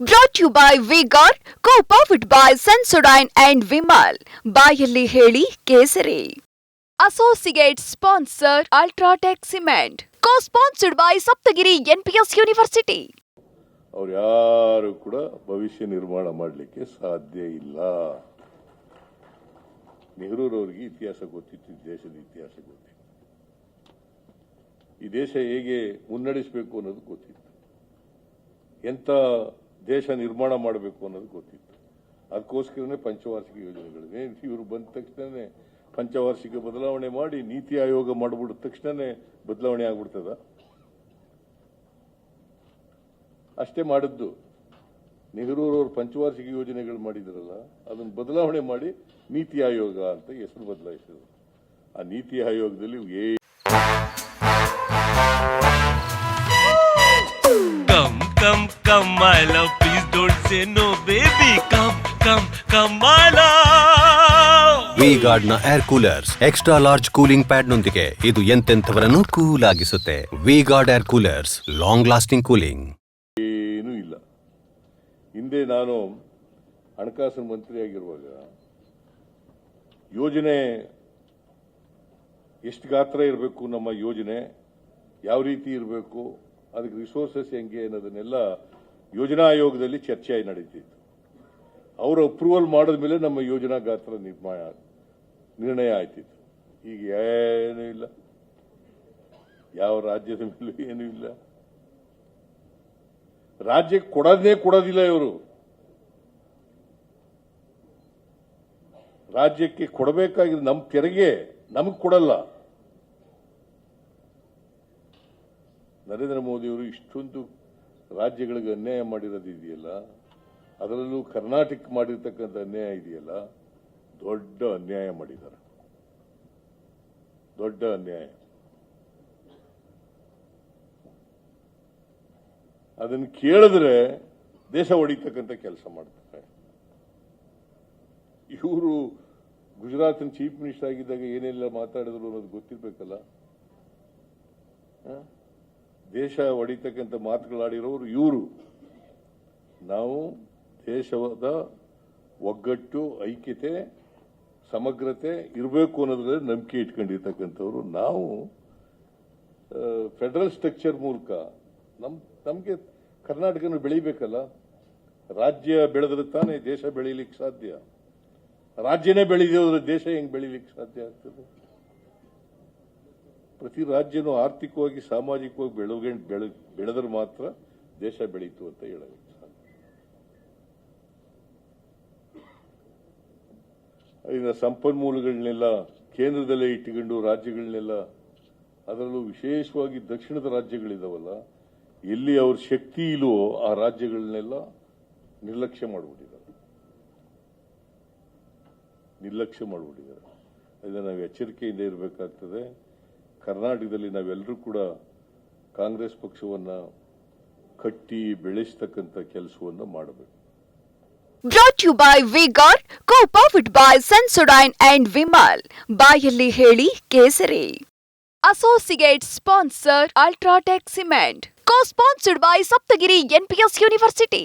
Brought you by V Guard co powered by Sensodyne and Vimal ಬಾಯಲ್ಲಿ ಹೇಳಿ ಕೇಸರಿ. Associate sponsor UltraTech cement co sponsored by Saptagiri NPS university ಅವ್ರು ಯಾರು ಕೂಡ ಭವಿಷ್ಯ ನಿರ್ಮಾಣ ಮಾಡಲಿಕ್ಕೆ ಸಾಧ್ಯ ಇಲ್ಲ. ನೆಹರೂರವ್ರಿಗೆ ಇತಿಹಾಸ ಗೊತ್ತಿತ್ತು ದೇಶದ ಇತಿಹಾಸ ಗೊತ್ತಿತ್ತು. ಈ ದೇಶ ಹೇಗೆ ಮುನ್ನಡೆಸಬೇಕು ಅನ್ನೋದು ಗೊತ್ತಿತ್ತು. ಎಂಥ ದೇಶ ನಿರ್ಮಾಣ ಮಾಡಬೇಕು ಅನ್ನೋದು ಗೊತ್ತಿತ್ತು. ಅದಕ್ಕೋಸ್ಕರನೇ ಪಂಚವಾರ್ಷಿಕ ಯೋಜನೆಗಳಿವೆ. ಇವರು ಬಂದ ತಕ್ಷಣನೇ ಪಂಚವಾರ್ಷಿಕ ಬದಲಾವಣೆ ಮಾಡಿ ನೀತಿ ಆಯೋಗ ಮಾಡಿಬಿಟ್ಟ ತಕ್ಷಣನೇ ಬದಲಾವಣೆ ಆಗ್ಬಿಡ್ತದ? ಅಷ್ಟೇ ಮಾಡಿದ್ದು. ನೆಹರೂರವ್ರು ಪಂಚವಾರ್ಷಿಕ ಯೋಜನೆಗಳು ಮಾಡಿದ್ರಲ್ಲ, ಅದನ್ನು ಬದಲಾವಣೆ ಮಾಡಿ ನೀತಿ ಆಯೋಗ ಅಂತ ಹೆಸರು ಬದಲಾಯಿಸಿದ್ರು. ಆ ನೀತಿ ಆಯೋಗದಲ್ಲಿ ಏ Come, come, my love. Please don't say no, baby. Come, come, come, my love. V Guard air coolers extra large cooling pad ನೊಂದಿಗೆ ಇದು ಎಂತೆಂಥವರನ್ನು cool ಆಗಿಸುತ್ತೆ V Guard air coolers long lasting cooling ಏನೂ ಇಲ್ಲ ಹಿಂದೆ ನಾನು ಹಣಕಾಸಿನ ಮಂತ್ರಿಯಾಗಿರುವಾಗ ಯೋಜನೆ ಎಷ್ಟು ಗಾತ್ರ ಇರಬೇಕು ನಮ್ಮ ಯೋಜನೆ ಯಾವ ರೀತಿ ಇರಬೇಕು ಅದಕ್ಕೆ ರಿಸೋರ್ಸಸ್ ಹೆಂಗೆ ಅನ್ನೋದನ್ನೆಲ್ಲ ಯೋಜನಾ ಆಯೋಗದಲ್ಲಿ ಚರ್ಚೆ ನಡೀತಿತ್ತು. ಅವರು ಅಪ್ರೂವಲ್ ಮಾಡಿದ ಮೇಲೆ ನಮ್ಮ ಯೋಜನಾ ಗಾತ್ರ ನಿರ್ಮಾಣ, ನಿರ್ಣಯ ಆಯ್ತಿತ್ತು. ಈಗ ಏನೂ ಇಲ್ಲ. ಯಾವ ರಾಜ್ಯದ ಮೇಲೂ ಏನೂ ಇಲ್ಲ. ರಾಜ್ಯಕ್ಕೆ ಕೊಡೋದೇ ಕೊಡೋದಿಲ್ಲ ಇವರು. ರಾಜ್ಯಕ್ಕೆ ಕೊಡಬೇಕಾಗಿರೋ ನಮ್ಮ ತೆರಿಗೆ ನಮಗೆ ಕೊಡಲ್ಲ. ನರೇಂದ್ರ ಮೋದಿಯವರು ಇಷ್ಟೊಂದು ರಾಜ್ಯಗಳಿಗೆ ಅನ್ಯಾಯ ಮಾಡಿರೋದು ಇದೆಯಲ್ಲ, ಅದರಲ್ಲೂ ಕರ್ನಾಟಕ ಮಾಡಿರ್ತಕ್ಕಂಥ ಅನ್ಯಾಯ ಇದೆಯಲ್ಲ, ದೊಡ್ಡ ಅನ್ಯಾಯ ಮಾಡಿದ್ದಾರೆ. ದೊಡ್ಡ ಅನ್ಯಾಯ. ಅದನ್ನು ಕೇಳಿದ್ರೆ ದೇಶ ಹೊಡಿತಕ್ಕಂಥ ಕೆಲಸ ಮಾಡ್ತಾರೆ. ಇವರು ಗುಜರಾತಿನ ಚೀಫ್ ಮಿನಿಸ್ಟರ್ ಆಗಿದ್ದಾಗ ಏನೆಲ್ಲ ಮಾತಾಡಿದ್ರು ಅನ್ನೋದು ಗೊತ್ತಿರಬೇಕಲ್ಲ? ದೇಶ ಹೊಡಿತಕ್ಕಂಥ ಮಾತುಗಳಾಡಿರೋರು ಇವರು. ನಾವು ದೇಶದ ಒಗ್ಗಟ್ಟು, ಐಕ್ಯತೆ, ಸಮಗ್ರತೆ ಇರಬೇಕು ಅನ್ನೋದ್ರಲ್ಲಿ ನಂಬಿಕೆ ಇಟ್ಕೊಂಡಿರ್ತಕ್ಕಂಥವ್ರು. ನಾವು ಫೆಡರಲ್ ಸ್ಟ್ರಕ್ಚರ್ ಮೂಲಕ ನಮ್, ನಮಗೆ ಕರ್ನಾಟಕನ ಬೆಳಿಬೇಕಲ್ಲ. ರಾಜ್ಯ ಬೆಳೆದ್ರೆ ತಾನೇ ದೇಶ ಬೆಳೀಲಿಕ್ಕೆ ಸಾಧ್ಯ. ರಾಜ್ಯನೇ ಬೆಳೆದಿದ್ರೆ ದೇಶ ಹೆಂಗೆ ಬೆಳೀಲಿಕ್ಕೆ ಸಾಧ್ಯ ಆಗ್ತದೆ? ಪ್ರತಿ ರಾಜ್ಯನೂ ಆರ್ಥಿಕವಾಗಿ, ಸಾಮಾಜಿಕವಾಗಿ ಬೆಳವಣಿಗೆ, ಬೆಳೆ, ಬೆಳೆದ್ರೆ ಮಾತ್ರ ದೇಶ ಬೆಳೀತು ಅಂತ ಹೇಳಬೇಕು. ಅಲ್ಲಿನ ಸಂಪನ್ಮೂಲಗಳನ್ನೆಲ್ಲ ಕೇಂದ್ರದಲ್ಲೇ ಇಟ್ಟುಕೊಂಡು, ರಾಜ್ಯಗಳನ್ನೆಲ್ಲ, ಅದರಲ್ಲೂ ವಿಶೇಷವಾಗಿ ದಕ್ಷಿಣದ ರಾಜ್ಯಗಳಿದಾವಲ್ಲ, ಎಲ್ಲಿ ಅವ್ರ ಶಕ್ತಿ ಇಲ್ಲವೋ ಆ ರಾಜ್ಯಗಳನ್ನೆಲ್ಲ ನಿರ್ಲಕ್ಷ್ಯ ಮಾಡಿಬಿಟ್ಟಿದ್ದಾರೆ. ನಿರ್ಲಕ್ಷ್ಯ ಮಾಡಿಬಿಟ್ಟಿದ್ದಾರೆ. ಅದನ್ನು ನಾವು ಎಚ್ಚರಿಕೆಯಿಂದ ಇರಬೇಕಾಗ್ತದೆ. ಕರ್ನಾಟಕದಲ್ಲಿ ನಾವೆಲ್ಲರೂ ಕೂಡ ಕಾಂಗ್ರೆಸ್ ಪಕ್ಷವನ್ನ ಕಟ್ಟಿ ಬೆಳೆಸ್ತಕ್ಕಂಥ ಕೆಲಸವನ್ನು ಮಾಡಬೇಕು. Brought you by V Guard co powered by Sensodyne and Vimal ಬಾಯಲ್ಲಿ ಹೇಳಿ ಕೇಸರಿ. Associate sponsor UltraTech cement co sponsored by Saptagiri NPS university